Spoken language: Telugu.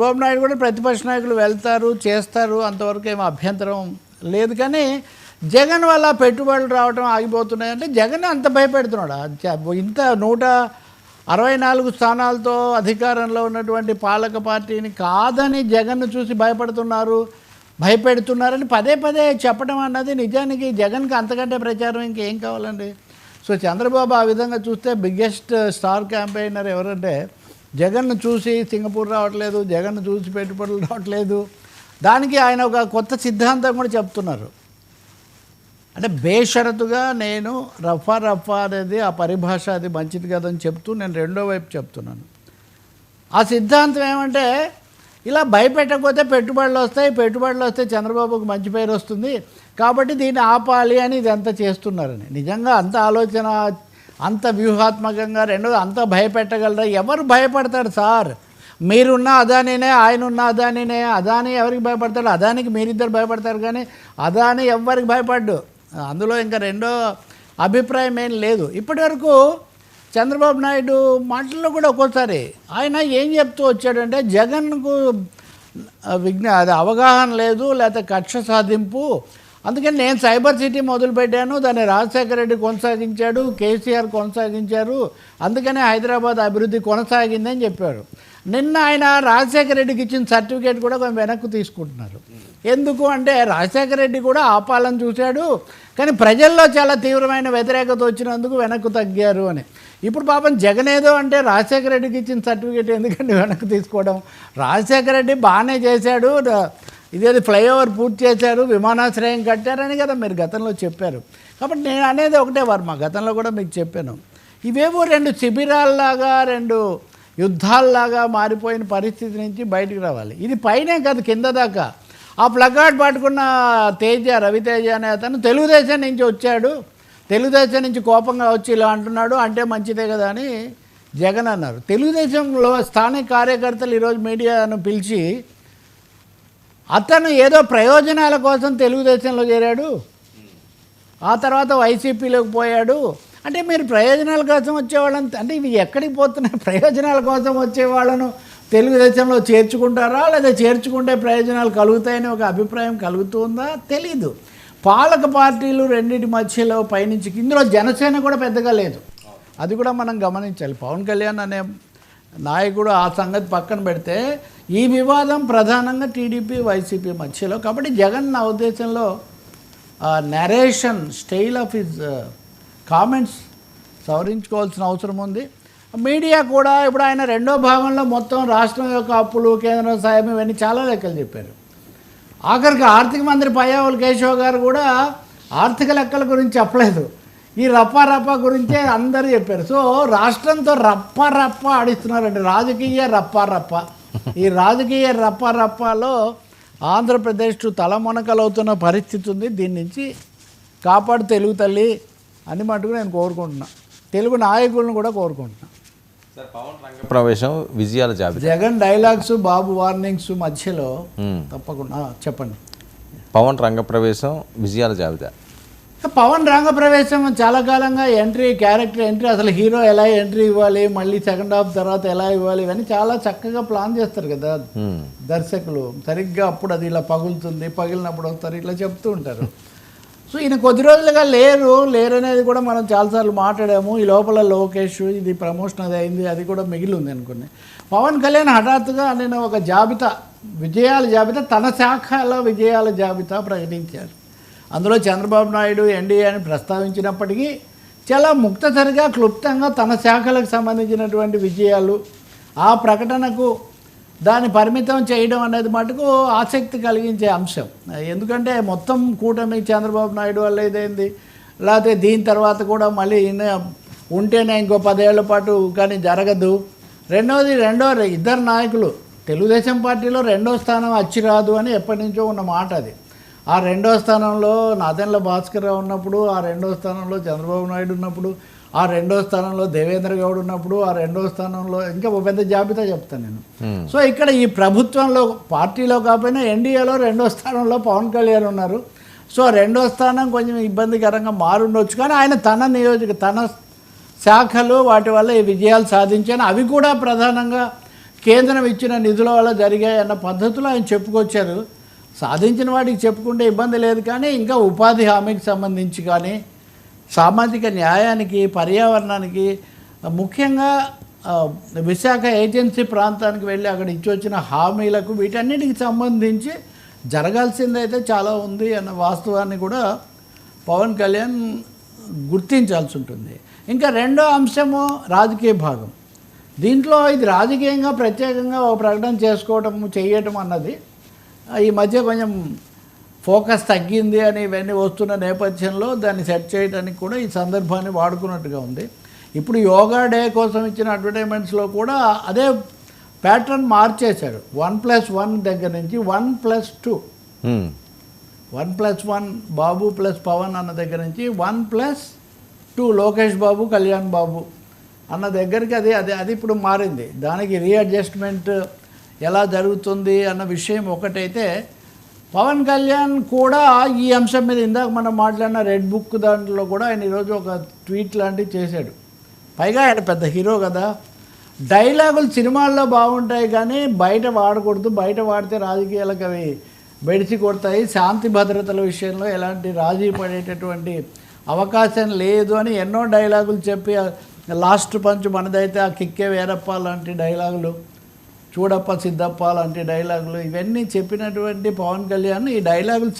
చంద్రబాబు నాయుడు కూడా ప్రతిపక్ష నాయకులు వెళ్తారు చేస్తారు అంతవరకు ఏం అభ్యంతరం లేదు. కానీ జగన్ వల్ల పెట్టుబడులు రావడం ఆగిపోతున్నాయి అంటే జగన్ అంత భయపెడుతున్నాడు. ఇంత నూట అరవై నాలుగు స్థానాలతో అధికారంలో ఉన్నటువంటి పాలక పార్టీని కాదని జగన్ను చూసి భయపడుతున్నారు భయపెడుతున్నారని పదే పదే చెప్పడం అన్నది నిజానికి జగన్కి అంతకంటే ప్రచారం ఇంకేం కావాలండి? సో చంద్రబాబు ఆ విధంగా చూస్తే బిగ్గెస్ట్ స్టార్ క్యాంపెయినర్ ఎవరంటే జగన్ను చూసి సింగపూర్ రావట్లేదు జగన్ను చూసి పెట్టుబడులు రావట్లేదు. దానికి ఆయన ఒక కొత్త సిద్ధాంతం కూడా చెప్తున్నారు. అంటే బేషరతుగా నేను రఫా రఫా అనేది ఆ పరిభాష అది మంచిది కదని చెప్తూ నేను రెండో వైపు చెప్తున్నాను. ఆ సిద్ధాంతం ఏమంటే ఇలా భయపెట్టకపోతే పెట్టుబడులు వస్తాయి పెట్టుబడులు వస్తే చంద్రబాబుకు మంచి పేరు వస్తుంది కాబట్టి దీన్ని ఆపాలి అని ఇదంతా చేస్తున్నారని. నిజంగా అంత ఆలోచన అంత వ్యూహాత్మకంగా రెండోది అంత భయపెట్టగలరా? ఎవరు భయపడతారు సార్? మీరున్న అదానినే ఆయన ఉన్న అదానినే అదాని ఎవరికి భయపడతాడు? అదానికి మీరిద్దరు భయపడతారు కానీ అదాని ఎవరికి భయపడ్డు. అందులో ఇంకా రెండో అభిప్రాయం ఏం లేదు. ఇప్పటివరకు చంద్రబాబు నాయుడు మాటల్లో కూడా ఒక్కోసారి ఆయన ఏం చెప్తూ వచ్చాడంటే జగన్కు విజ్ఞా అది అవగాహన లేదు లేకపోతే కక్ష సాధింపు అందుకని నేను సైబర్ సిటీ మొదలుపెట్టాను దాన్ని రాజశేఖర రెడ్డి కొనసాగించాడు కేసీఆర్ కొనసాగించారు అందుకనే హైదరాబాద్ అభివృద్ధి కొనసాగిందని చెప్పారు. నిన్న ఆయన రాజశేఖర రెడ్డికి ఇచ్చిన సర్టిఫికేట్ కూడా కొంచెం వెనక్కు తీసుకుంటున్నారు. ఎందుకు అంటే రాజశేఖర రెడ్డి కూడా ఆపాలని చూశాడు కానీ ప్రజల్లో చాలా తీవ్రమైన వ్యతిరేకత వచ్చినందుకు వెనక్కు తగ్గారు అని. ఇప్పుడు పాపం జగన్ ఏదో అంటే రాజశేఖర రెడ్డికి ఇచ్చిన సర్టిఫికేట్ ఎందుకంటే వెనక్కి తీసుకోవడం? రాజశేఖర రెడ్డి బాగానే చేశాడు ఇదేది ఫ్లైఓవర్ పూర్తి చేశారు విమానాశ్రయం కట్టారని కదా మీరు గతంలో చెప్పారు. కాబట్టి నేను అనేది ఒకటే వర్మ గతంలో కూడా మీకు చెప్పాను. ఇవేవో రెండు శిబిరాల్లాగా రెండు యుద్ధాల్లాగా మారిపోయిన పరిస్థితి నుంచి బయటకు రావాలి. ఇది పైనే కాదు కింద దాకా. ఆ ప్లకార్డ్ పట్టుకున్న తేజ రవితేజ అనే అతను తెలుగుదేశం నుంచి వచ్చాడు. తెలుగుదేశం నుంచి కోపంగా వచ్చి ఇలా అంటున్నాడు అంటే మంచిదే కదా అని జగన్ అన్నారు. తెలుగుదేశంలో స్థానిక కార్యకర్తలు ఈరోజు మీడియాను పిలిచి అతను ఏదో ప్రయోజనాల కోసం తెలుగుదేశంలో చేరాడు. ఆ తర్వాత వైసీపీలోకి పోయాడు. అంటే మీరు ప్రయోజనాల కోసం వచ్చేవాళ్ళని అంటే ఇవి ఎక్కడికి పోతున్నాయి? ప్రయోజనాల కోసం వచ్చేవాళ్ళను తెలుగుదేశంలో చేర్చుకుంటారా? లేదా చేర్చుకుంటే ప్రయోజనాలు కలుగుతాయని ఒక అభిప్రాయం కలుగుతుందా తెలీదు. పాలక పార్టీలు రెండింటి మధ్యలో పయనించి ఇందులో జనసేన కూడా పెద్దగా లేదు. అది కూడా మనం గమనించాలి. పవన్ కళ్యాణ్ అనే నాయకుడు ఆ సంగతి పక్కన పెడితే ఈ వివాదం ప్రధానంగా టీడీపీ వైసీపీ మధ్యలో. కాబట్టి జగన్ నా ఉద్దేశంలో narration style of his comments సవరించుకోవాల్సిన అవసరం ఉంది. మీడియా కూడా ఇప్పుడు ఆయన రెండో భాగంలో మొత్తం రాష్ట్రం యొక్క అప్పులు కేంద్రం సాయం ఇవన్నీ చాలా లెక్కలు చెప్పారు. ఆఖరికి ఆర్థిక మంత్రి పయ్యావుల కేశవ్ గారు కూడా ఆర్థిక లెక్కల గురించి చెప్పలేదు. ఈ రప్ప రప్ప గురించే అందరూ చెప్పారు. సో రాష్ట్రంతో రప్ప రప్ప ఆడిస్తున్నారండి. రాజకీయ రప్ప రప్ప. ఈ రాజకీయ రప్ప రప్పలో ఆంధ్రప్రదేశ్ తలమునకలవుతున్న పరిస్థితి ఉంది. దీని నుంచి కాపాడు తెలుగు తల్లి అని మటుకు నేను కోరుకుంటున్నా. తెలుగు నాయకులను కూడా కోరుకుంటున్నా. ప్రవేశం విజయాల జాబితా. జగన్ డైలాగ్స్ బాబు వార్నింగ్స్ మధ్యలో. తప్పకుండా చెప్పండి. పవన్ రంగప్రవేశం విజయాల జాబితా. పవన్ రంగప్రవేశం చాలా కాలంగా ఎంట్రీ క్యారెక్టర్ ఎంట్రీ అసలు హీరో ఎలా ఎంట్రీ ఇవ్వాలి మళ్ళీ సెకండ్ హాఫ్ తర్వాత ఎలా ఇవ్వాలి ఇవన్నీ చాలా చక్కగా ప్లాన్ చేస్తారు కదా. దర్శకులు. సరిగ్గా అప్పుడు అది ఇలా పగులుతుంది పగిలినప్పుడు వస్తారు ఇట్లా చెప్తూ ఉంటారు. సో ఈయన కొద్ది రోజులుగా లేరు. లేరు అనేది కూడా మనం చాలాసార్లు మాట్లాడాము. ఈ లోపల లోకేష్ ఇది ప్రమోషన్ అది అయింది అది కూడా మిగిలి ఉంది అనుకుని పవన్ కళ్యాణ్ హఠాత్తుగా నేను ఒక జాబితా విజయాల జాబితా తన శాఖలో విజయాల జాబితా ప్రకటించారు. అందులో చంద్రబాబు నాయుడు ఎన్డీఏ అని ప్రస్తావించినప్పటికీ చాలా ముక్తసరిగా క్లుప్తంగా తన శాఖలకు సంబంధించినటువంటి విజయాలు ఆ ప్రకటనకు దాన్ని పరిమితం చేయడం అనేది మటుకు ఆసక్తి కలిగించే అంశం. ఎందుకంటే మొత్తం కూటమి చంద్రబాబు నాయుడు వల్ల ఇదైంది? లేకపోతే దీని తర్వాత కూడా మళ్ళీ ఉంటేనే ఇంకో పదేళ్ళ పాటు కానీ జరగదు. రెండవది రెండో ఇద్దరు నాయకులు తెలుగుదేశం పార్టీలో రెండో స్థానం వచ్చి రాదు అని ఎప్పటి నుంచో ఉన్న మాట అది. ఆ రెండో స్థానంలో నాదెండ్ల భాస్కర్ రావు ఉన్నప్పుడు ఆ రెండో స్థానంలో చంద్రబాబు నాయుడు ఉన్నప్పుడు ఆ రెండో స్థానంలో దేవేంద్ర గౌడ్ ఉన్నప్పుడు ఆ రెండో స్థానంలో ఇంకా ఒక పెద్ద జాబితా చెప్తాను నేను. మ్మ్. సో ఇక్కడ ఈ ప్రభుత్వంలో పార్టీలో కాకపోయినా ఎన్డీఏలో రెండో స్థానంలో పవన్ కళ్యాణ్ ఉన్నారు. సో రెండో స్థానం కొంచెం ఇబ్బందికరంగా మారుండొచ్చు కానీ ఆయన తన నియోజక తన శాఖలు వాటి వల్ల ఈ విజయాలు సాధించాను అవి కూడా ప్రధానంగా కేంద్రం ఇచ్చిన నిధుల వల్ల జరిగాయి అన్న పద్ధతిలో ఆయన చెప్పుకొచ్చారు. సాధించిన వాడికి చెప్పుకుంటే ఇబ్బంది లేదు కానీ ఇంకా ఉపాధి హామీకి సంబంధించి కానీ సామాజిక న్యాయానికి పర్యావరణానికి ముఖ్యంగా విశాఖ ఏజెన్సీ ప్రాంతానికి వెళ్ళి అక్కడ ఇచ్చి వచ్చిన హామీలకు వీటన్నిటికి సంబంధించి జరగాల్సిందైతే చాలా ఉంది అన్న వాస్తవాన్ని కూడా పవన్ కళ్యాణ్ గుర్తించాల్సి ఉంటుంది. ఇంకా రెండో అంశము రాజకీయ భాగం. దీంట్లో ఇది రాజకీయంగా ప్రత్యేకంగా ఒక ప్రకటన చేసుకోవటం చేయటం అన్నది ఈ మధ్య కొంచెం ఫోకస్ తగ్గింది అని ఇవన్నీ వస్తున్న నేపథ్యంలో దాన్ని సెట్ చేయడానికి కూడా ఈ సందర్భాన్ని వాడుకున్నట్టుగా ఉంది. ఇప్పుడు యోగా డే కోసం ఇచ్చిన అడ్వర్టైజ్మెంట్స్లో కూడా అదే ప్యాటర్న్ మార్చేశాడు వన్ ప్లస్ వన్ దగ్గర నుంచి one plus two. One plus one Babu plus Pawan అన్న దగ్గర నుంచి one plus two Lokesh Babu Kalyan Babu అన్న దగ్గరికి అది అది అది ఇప్పుడు మారింది. దానికి రీఅడ్జస్ట్మెంట్ ఎలా జరుగుతుంది అన్న విషయం ఒకటైతే పవన్ కళ్యాణ్ కూడా ఈ అంశం మీద ఇందాక మనం మాట్లాడిన రెడ్ బుక్ దాంట్లో కూడా ఆయన ఈరోజు ఒక ట్వీట్ లాంటివి చేశాడు. పైగా ఆయన పెద్ద హీరో కదా. డైలాగులు సినిమాల్లో బాగుంటాయి కానీ బయట వాడకూడదు. బయట వాడితే రాజకీయాలకు అవి బెడిచి కొడతాయి. శాంతి భద్రతల విషయంలో ఎలాంటి రాజీ పడేటటువంటి అవకాశం లేదు అని ఎన్నో డైలాగులు చెప్పి లాస్ట్ పంచ్ మనదైతే ఆ కిక్కే వేరప్ప లాంటి డైలాగులు చూడప్ప సిద్ధప్ప లాంటి డైలాగులు ఇవన్నీ చెప్పినటువంటి పవన్ కళ్యాణ్ ఈ డైలాగులు